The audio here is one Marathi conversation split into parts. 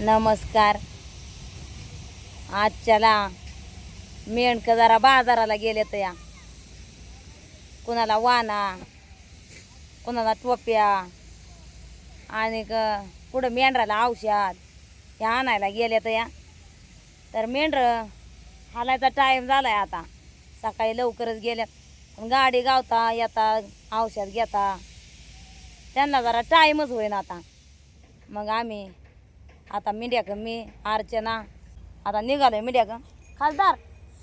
नमस्कार. आजच्याला मेंढकं जरा बाजाराला गेले तर या. कुणाला वाना कुणाला टोप्या आणि क- कुठं मेंढराला औषध हे आणायला गेले तर या. तर मेंढर हालायचा टाईम झाला आहे आता. सकाळी लवकरच गेल्या पण गाडी गावता येता औषध घेता. त्यांना जरा टाईमच होईना आता. मग आम्ही आता मिड्याक मी अर्चना. आता निघालोय मिड्याक खासदार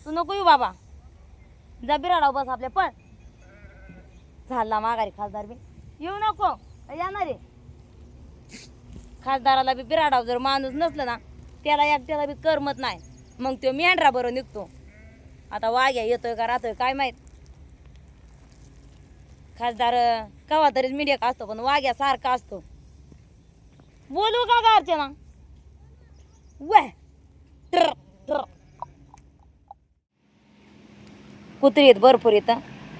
तू नको येऊ बाबा. जा बिराडाव बस आपल्या पण. झाला माघारी खासदार बी. येऊ नको. येणार आहे. खासदाराला बी बिराडाव जर माणूस नसलं ना त्याला एकट्याला बी करमत नाही. मग तो मेंढरा बरोबर निघतो. आता वाघ्या येतोय का राहतोय काय माहीत? खासदार कवा तरीच मीडिया असतो पण वाघ्या सारखा असतो. बोलू का ग अर्चना? वय कुत्री येत भरपूर येतं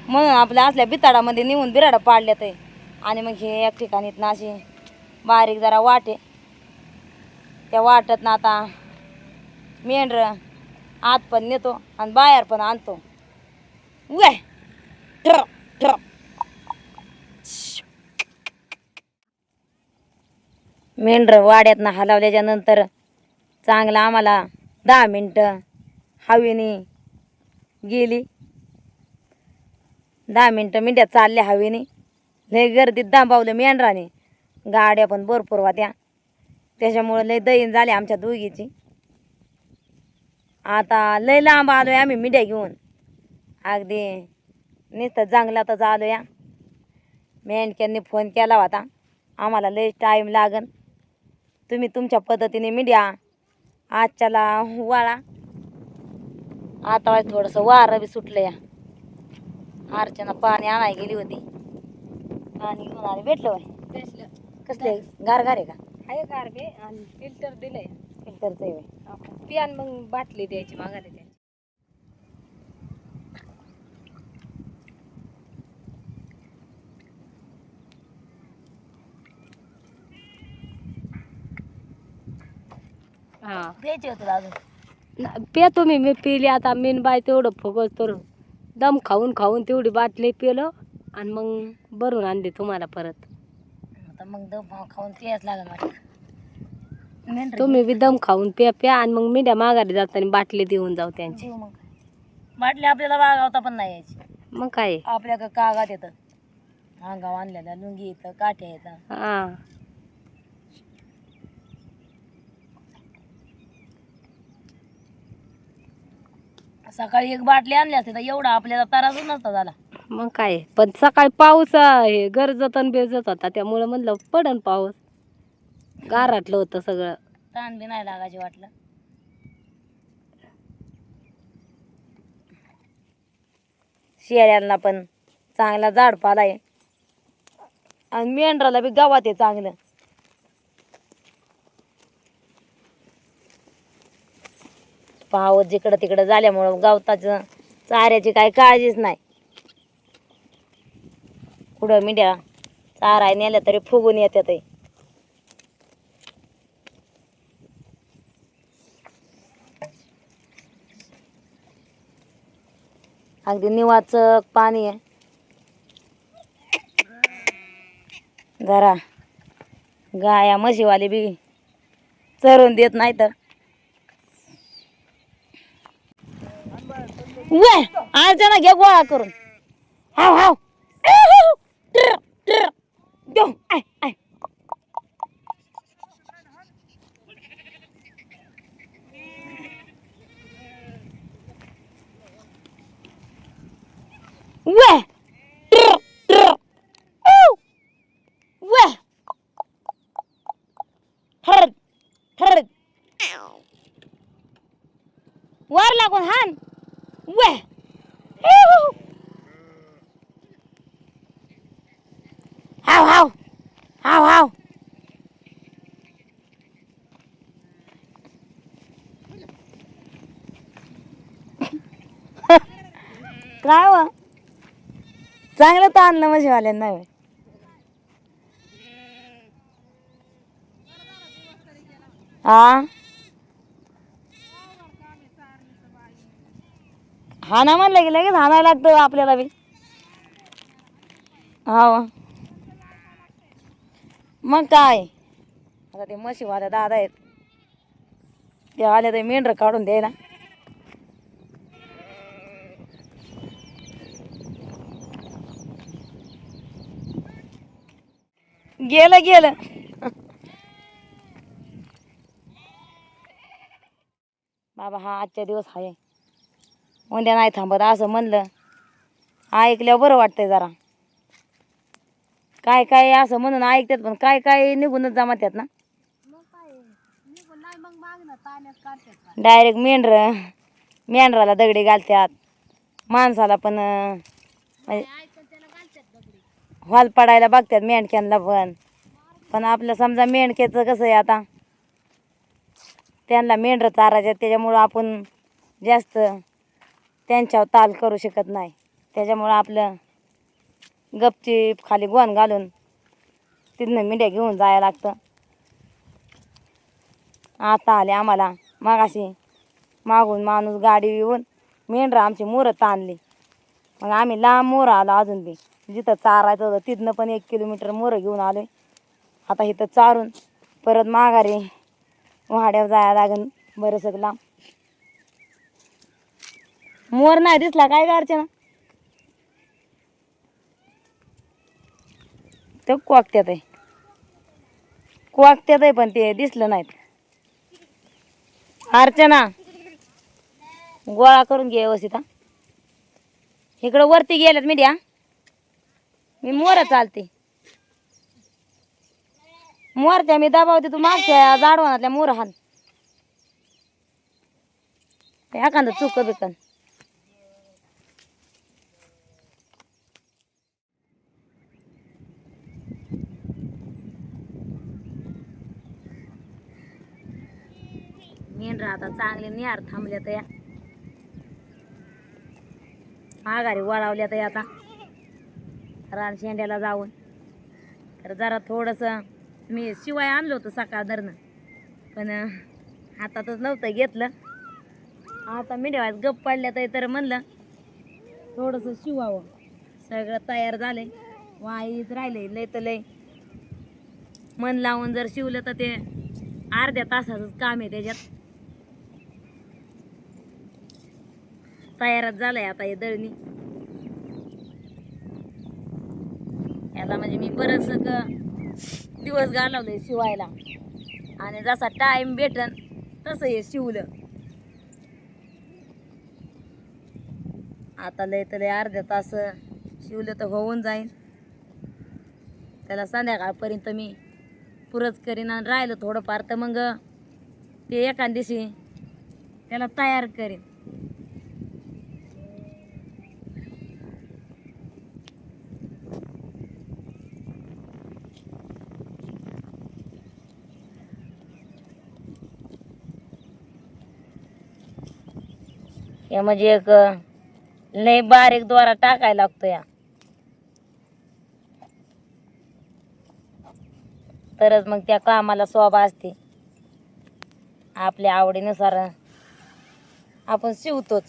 म्हणून आपल्या असल्या बिताडामध्ये नेऊन बिराडा पाडल्यात आहे आणि मग हे एक ठिकाणी ना अशी बारीक जरा वाटे त्या वाटत ना आता मेंढर आत पण नेतो आणि बाहेर पण आणतो. वय ट्र, ट्र. मेंढर वाड्यातनं हलवल्याच्या नंतर चांगलं आम्हाला दहा मिनटं हवेने गेली. दहा मिनटं मिंड्या चालल्या हवेने. लय गर्दीत दांबावलं मेंढराने गाड्या पण भरपूर होत्या. त्याच्यामुळं लय दहीन झाले आमच्या दोघीची. आता लय लांब आलोय आम्ही मिड्या घेऊन. अगदी नुसतं जंगलातच आलो या मेंढक्यांनी फोन केला होता. आम्हाला लय टाईम लागन. तुम्ही तुमच्या पद्धतीने मिडिया आजच्याला वाळा. आता थोडंसं वारं बी सुटलं या. अर्चना पाणी आणायला गेली होती. पाणी घेऊन आले. भेटलं वय कसले? गार गार आहे का? आहे गारबे आणि फिल्टर दिलंय. फिल्टरचं आहे. पियान मग बाटली द्यायची मागायला द्यायची. हा. द्यायचे होते अजून. पितो मी मी पिली आता मीन बाय तेवढं फुगस तर दम खाऊन खाऊन तेवढी बाटली पिलं आणि मग भरून आणली तुम्हाला परत. आता मग दम खाऊन तेच लागल वाटतं मेंढरं तुम्ही बी दम खाऊन प्या प्या आणि मग मीड्या माघारी जाताना बाटली देऊन जाऊ त्यांची. जीव मग. बाटली आपल्याला वागावता पण नाही यायची. मग काय? आपल्या का कागात येतं. अंगाव आणलेलं लुंगी येतं काठ्या येतं. हा. सकाळी एक बाटली आणली असते तर एवढा आपल्याला तराजच नसता झाला. मग काय? पण सकाळी पाऊस आहे गरजत आणि बेजत होता त्यामुळं म्हणलं पडन पाऊस. गाराटलं होतं सगळं. ताण बी नाही लागायची वाटलं. शेळ्यांना पण चांगला झाड आहे. आणि मेंढराला बी गावात आहे चांगलं. पाऊस जिकडं तिकडं झाल्यामुळं गवताचं चाऱ्याची काही काळजीच नाही. कुठं मिड्या चारा नेल्या तरी फुगून येतात अगदी निवाचक पाणी आहे. जरा गाया म्हशीवाले बी चरून देत नाही तर वे अर्चना घे गोळा करून हाव हाव ट्र, ट्र. देऊ. I, I. वे ट्र, ट्र. ऊ. वे ठरत ठरत वर लागून हान वे हिऊ. हाव हाव हाव हाव काय वा? चांगलं तर आणलं म्हशीवाल्यांना म्हणजे होय. हा हाना म्हणलं की लगेच हाना लागतं आपल्याला बी. हो मग काय? आता ते म्हशीवाल्या दादा आहेत. ते आले ते मेंढर काढून द्यायला. गेलं गेलं. बाबा हा आजच्या दिवस आहे उद्या नाही थांबत असं म्हणलं. ऐकल्यावर बरं वाटतंय जरा. काय काय असं म्हणून ऐकतात पण काय काय निघूनच जमात्यात ना. डायरेक्ट मेंढर मेंढराला दगडी घालतात. माणसाला पण हॉल पडायला बघतात मेंढक्यांना पण. पण आपलं समजा मेंढक्याचं कसं आहे आता? त्यांना मेंढरं चारायचं त्याच्यामुळं आपण जास्त त्यांच्यावर ताल करू शकत नाही. त्याच्यामुळं आपलं गपचीप खाली गोन घालून तिथनं मिड्या घेऊन जायला लागतं. आता आले आम्हाला मागाशी मागून माणूस गाडी येऊन मेंढरं आमची मोरं ताणली मग आम्ही लांब मोरं आलो अजून बी. जिथं चारायचं होतं तिथनं पण एक किलोमीटर मोरं घेऊन आलो आता इथं चारून परत माघारी वाड्यावर जायला लागेल बरंचसं लांब. मोर नाही दिसला काय का अर्चना ते क्वाकत्यात आहे. क्वाकत्यात आहे पण ते दिसलं नाहीत. अर्चना गोळा करून घे व्यवस्थित इकडं वरती गेल्यात मीडिया मी मोर चालते. मोरच्या मी दबावते तू मागच्या जाडवणातल्या मोर हान. एखादं चुक बिकन. मेंढरा आता चांगले निहार थांबल्या तर या. माघारी वळावल्या तर आता. रान शेंड्याला जाऊन. तर जरा थोडंसं मी शिवाय आणलं होतं सकाळ धरणं. पण हातातच नव्हतं घेतलं. आता मिडियात गप पडल्या तर तर म्हणलं थोडंसं शिवावं. सगळं तयार झालंय. वाईच राहिले लय तर लय. मन लावून जर शिवलं तर ते अर्ध्या तासाचंच काम आहे त्याच्यात. तयारच झालंय आता हे दळणी. याला म्हणजे मी बरंच दिवस घालवले शिवायला. आणि जसा टाइम भेटन तसं हे शिवलं. आता लय तर लय अर्ध्या तास शिवलं तर होऊन जाईन. त्याला संध्याकाळपर्यंत मी पुरच करीन आणि राहिलं थोडंफार तर मग ते एका दिवशी त्याला तयार करीन. या म्हणजे एक लय बारीक द्वारा टाकायला लागतो या. तरच मग त्या कामाला शोभा असते. आपल्या आवडीनुसार आपण शिवतोच.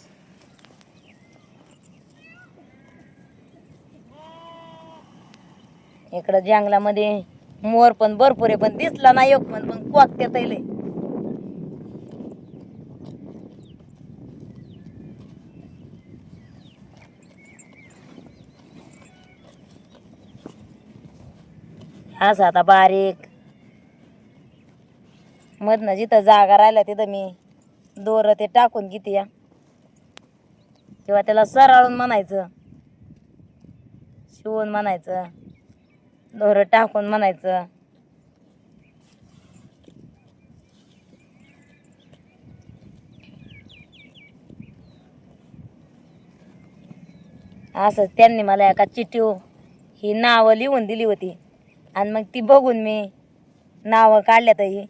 इकडं जंगलामध्ये मोर पण भरपूर आहे पण दिसला नाही एक पण पण कोकत्यात तैले असं आता बारीक. मधनं जिथं जागा राहिला तिथं मी दोर ते टाकून घेते या. किंवा त्याला सरळून म्हणायचं. शिवून म्हणायचं. दोरं टाकून म्हणायचं. असंच त्यांनी मला एका चिठ्ठीव ही नावं लिहून दिली होती. आणि मग ती बघून मी नावं काढल्यात ही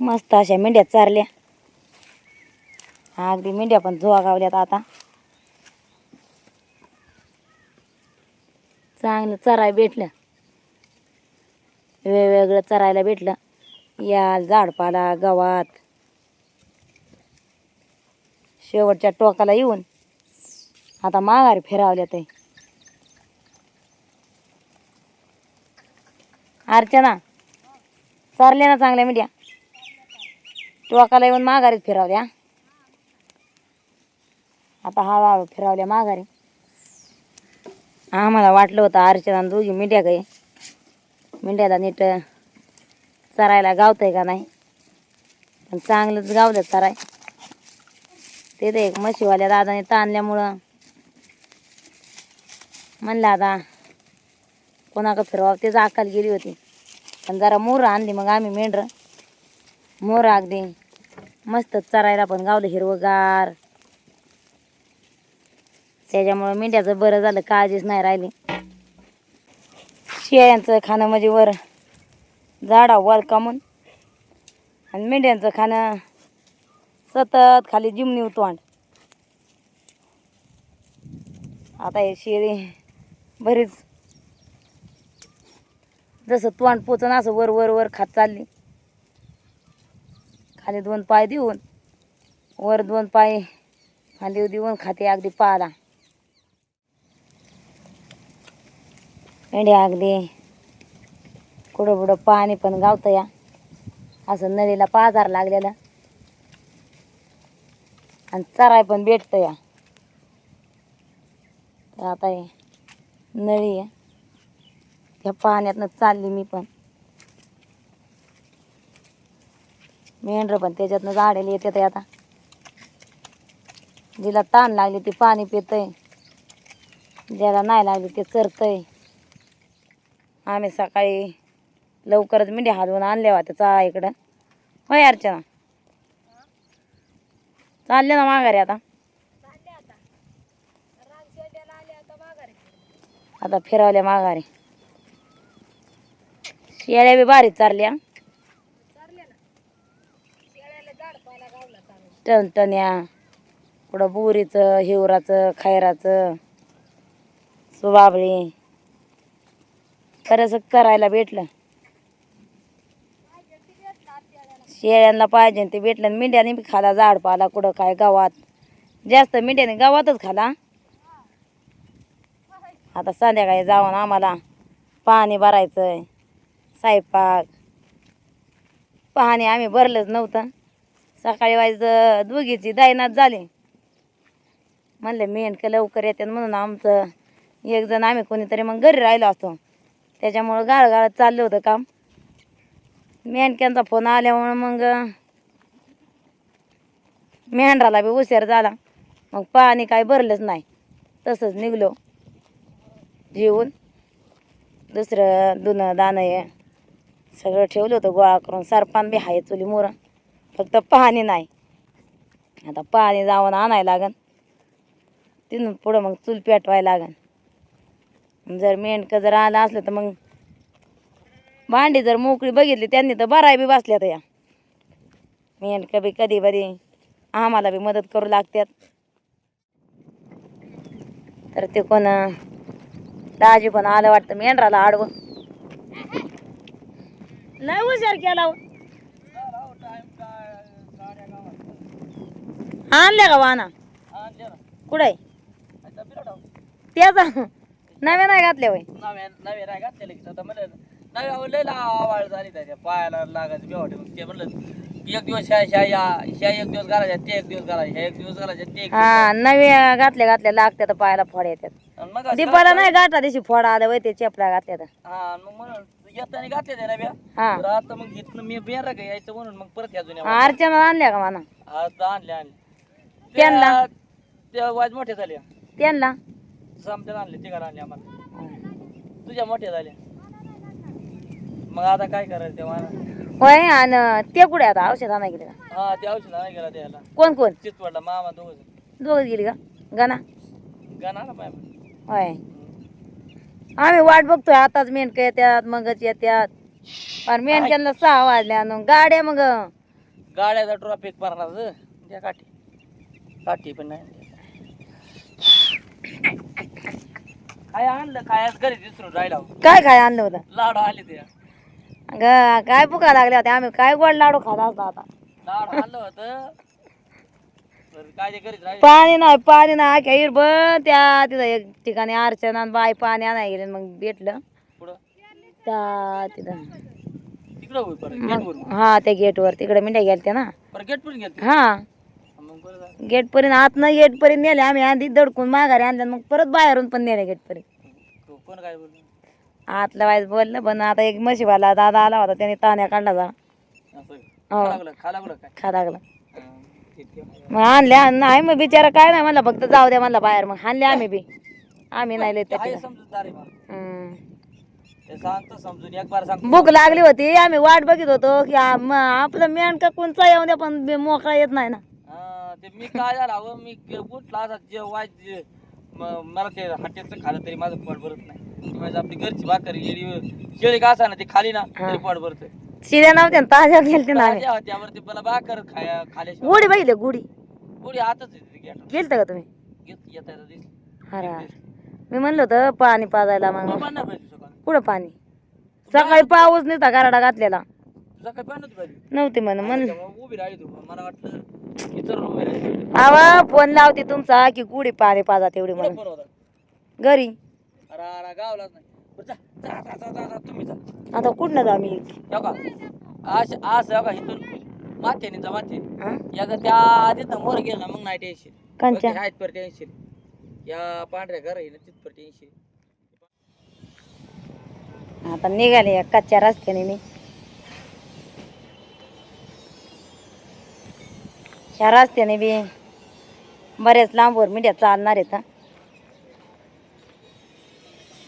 मस्त अशा मेंढ्या चारल्या. अगदी मेंढ्या पण झोगावल्यात आता. चांगलं चराय भेटलं. वेगवेगळं चरायला भेटलं. या झाडपाला गवात शेवटच्या टोकाला येऊन आता माघारी फिरावल्या ते. अर्चना चारल्या ना चांगल्या मीडिया. टोकाला येऊन माघारीच फिरावल्या. आता हळूहळू फिरावल्या माघारी. आम्हाला वाटलं होतं अर्चना दोघी मिड्या काही मिंड्याला नीट चरायला गावतंय का नाही? पण चांगलंच गावलं चराय. ते ते एक म्हशीवाल्या दादाने ताणल्यामुळं. म्हणलं आता कोणाकडं फिरवा तेच अक्कल गेली होती. पण जरा मोरं आणली मग आम्ही मेंढरं. मोरं अगदी मस्त चरायला पण गावलं हिरवगार. त्याच्यामुळं मेंढ्याचं बरं झालं काळजीच नाही राहिली. शेळ्यांचं खाणं म्हणजे वर झाडा वर कामून आणि मेंढ्यांचं खाणं सतत खाली जिमनी तोंड आता हे शेळी बरीच जसं तोंड पोचन असं वर वर वर खात चालली. खाली दोन पाय देऊन वर दोन पाय खाली देऊन खाते अगदी पाला. मेंढ्या अगदी कुठं कुठं पाणी पण गावतं या असं नदीला पाजार लागलेला. आणि चराय पण भेटतं या तर आता हे नळी आहे. त्या पाण्यातनं चालली मी पण. मेंढरं पण त्याच्यातनं झाडेल येते ते आता. जिला ताण लागली ती पाणी पितंय. ज्याला नाही लागली ते चरतंय. आम्ही सकाळी लवकरच मिठी हलवून आणल्या होत्या चा इकडं. होय अर्चना? चालले ना माघारी आता. आता फिरवल्या माघारी. शेळ्या बी भारी चारल्या. टणटण्या कुठं बोरीचं हिवराचं खैराचं सुबाबळी खरंच करायला भेटलं. शेळ्यांना पाहिजे ते भेटलं आणि मेंढ्याने बी खाला झाड पाला कुठं काय गावात. जास्त मेंढ्याने गावातच खाला. आता संध्याकाळी जाऊन आम्हाला पाणी भरायचंय स्वयंपाक. पाणी आम्ही भरलंच नव्हतं. सकाळी वाजता दोघीची दायनात झाली. म्हणलं मेंढकं लवकर येते म्हणून आमचं एक जण आम्ही कोणीतरी मग घरी राहिलो असतो. त्याच्यामुळं गाळगाळत चाललं होतं काम. मेंढक्यांचा फोन आल्यामुळं मग मेंढराला बी उशीर झाला. मग पाणी काय भरलंच नाही. तसंच निघलो. जेवून दुसरं दुनं दाणं हे सगळं ठेवलं होतं गोळा करून. सरपान बी आहे चुली मोर. फक्त पाणी नाही. आता पाणी जाऊन आणायला लागन. तिथून पुढं मग चूल पेटवायला लागन. जर मेंढकं जर आलं असलं तर मग भांडी जर मोकळी बघितली त्यांनी तर बराय बी बसल्यात या. मेन बी कधी बरी आम्हाला बी मदत करू लागतात तर ते कोण दाजी पण आलं वाटतं मेंढराला आडवं. लय हुशार केला हो. आणल्या का वाना? कुठे त्याचा नव्या नाही घातल्या वय नव्या नव्या नाही घातलेले की आता म्हणलं नव्या हो लय आवाळ झाली त्याच्या पायाला लागायचं बेवाटे मग ते म्हणलं एक दिवस ह्या ह्या या ह्या एक दिवस घालायच्या ते एक दिवस ह्या एक दिवस घालायच्या ते एक हा नव्या घातल्या घातल्या लागत्यात पायाला फोड येतात आणि मग असं दीपाला नाही गाठा दिवशी फोड आलं वय ते चेपला घातल्या हा मग म्हणून येताना घातले त्या नव्या. हा. तर आता मग इथनं मी बेर का यायचं म्हणून मग परत या जुन्या हा, अर्चना आणल्या का म्हणा? आता आणले आणले त्यांना? त्या- त्या वाज मोठ्या झाल्या. त्यांना? समजा आणले तिघाला आणले आम्हाला. तुझ्या मोठ्या झाल्या. मग आता काय करायचं तेव्हा होय आणि ते कुठे आता? औषध आणा गेले का? हा ते औषध नाही गेला त्याला कोण कोण? चितवडला मामा दोघ दोघं गेली का? गणा? गाणं ना पाय होय. आम्ही वाट बघतोय आताच मेंढकं येतात मगच येतात पण मेंढक्यांना सहा वाजल्या आणि गाड्या मग. गाड्याचा ट्रॉफिक भरणार ग. द्या काठी. काठी पण नाही. काय आणलं? काय घरी विसरून राहिला. हो. काय काय आणलं होतं? लाडू आले ते. अगं काय भुका लागल्या होत्या? आम्ही काय गोड लाडू खात असतो आता? लाडू आणलं होतं. तर काय ते घरीच राहिले? पाणी नाही पाणी नाही. आख्या हिरब त्या तिथं एक ठिकाणी अर्चना आणि बाई पाणी आणायला गेले मग भेटलं. पुढं त्या तिथं. तिकडं परत हा त्या गेटवर. तिकडे मिठ्या गेलत्या ना. परत पण हा. मग बरं झालं. गेट पर्यंत आत न गेट पर्यंत नेले आम्ही. आधी दडकून माघारी आणल्या मग परत बाहेरून पण नेले गेट पर्यंत. को- कोण काय बोललं? आतल्या वाईज बोललं पण आता एक म्हशीवाला दादा आला होता त्याने ताण्या काढला जा हो. खा लागलं मागे. आणल्या नाही मग बिचारा काय नाही म्हणला फक्त जाऊ द्या म्हणला बाहेर मग हाणले आम्ही बी आम्ही नाही लय ते आहे त्याच्या समजूतदार आहे मला. हम्म. ते सांगतो समजून एक बार सांगतो भूक लागली होती आम्ही वाट बघित होतो की आपलं मेंढका कोणचा येऊ द्या पण मोकळा येत नाही ना ते मी काय झालं मी उठला मला ते हॉटेलचं खाल्लं तरी माझं पोट भरत नाही. माझी आपली घरची भाकर येडी शेळी का असा ना ती खाली ना. तरी पोट भरतंय. शिऱ्या नव्हत्या ताज्या गेलते ना आम्ही. ताज्या होत्या वरती मला भाकर खाया खाल्याशिवाय गुढी बघितली गुढी. पुढे आताच गेलत का तुम्ही? येता मी म्हणलं होतं पाणी पाजायला मग. सकाळी. कुठं पाणी? सकाळी पाऊस नाही गाराडा घातलेला. नव्हती म्हण म्हणलं तेव्हा उभी राहिली तू. मला वाटलं इतर उभी राहिली. आवा फोन लावते तुमचा की गुढी पाणी पाजा तेवढी कुठं म्हणून. फोन होता घरी. अरे अरे गावलाच नाही. बरं जा जा जा जा, जा जा तुम्ही जा. आता कुठनं जा मी? हो का? हो का इथून? जा हं? एकदा त्या आधीच ना मोर गेला मग नाही टेन्शन कंच्या? आहेत पर टेन्शन या पांढऱ्या घर आहे ना तिथपर टेन्शन आता निघाले या कच्च्या रस्त्याने मी. ह्या रस्त्याने बी बऱ्याच लांबवर मिठ्या चालणार आहेत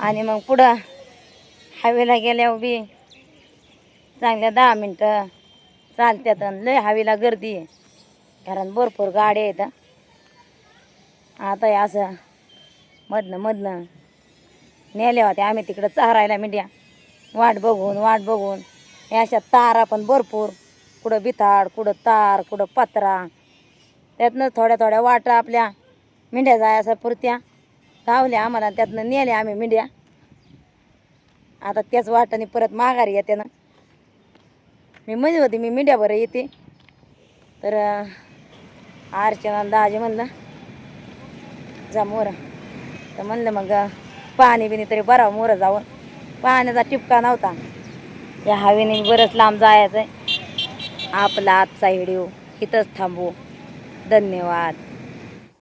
आणि मग पुढं हवेला गेल्यावर बी चांगल्या दहा मिनटं चालत्यात अन् लय हवेला गर्दी आहे. कारण भरपूर गाड्या आहेत आता असं मधनं मधनं नेल्या होत्या आम्ही तिकडं चारायला मिड्या. वाट बघून वाट बघून. या अशा तारा पण भरपूर. कुठं बिथाड कुठं तार कुठं पत्रा. त्यातनं थोड्या थोड्या वाटा आपल्या मिंड्या जायच्या पुरत्या. धावल्या आम्हाला त्यातनं नेल्या आम्ही मेंढ्या. आता त्याच वाटाने परत माघारी येते ना. मी म्हणत होती मी मेंढ्याभर येते. तर अर्चना दाजी म्हणलं जा मोरा. तर म्हणलं मग पाणी बिनी तरी बरा मोरं जावं पाण्याचा टिपका नव्हता. या हवेने बरंच लांब जायचं आहे आपला आजचा व्हिडिओ इथंच थांबू धन्यवाद.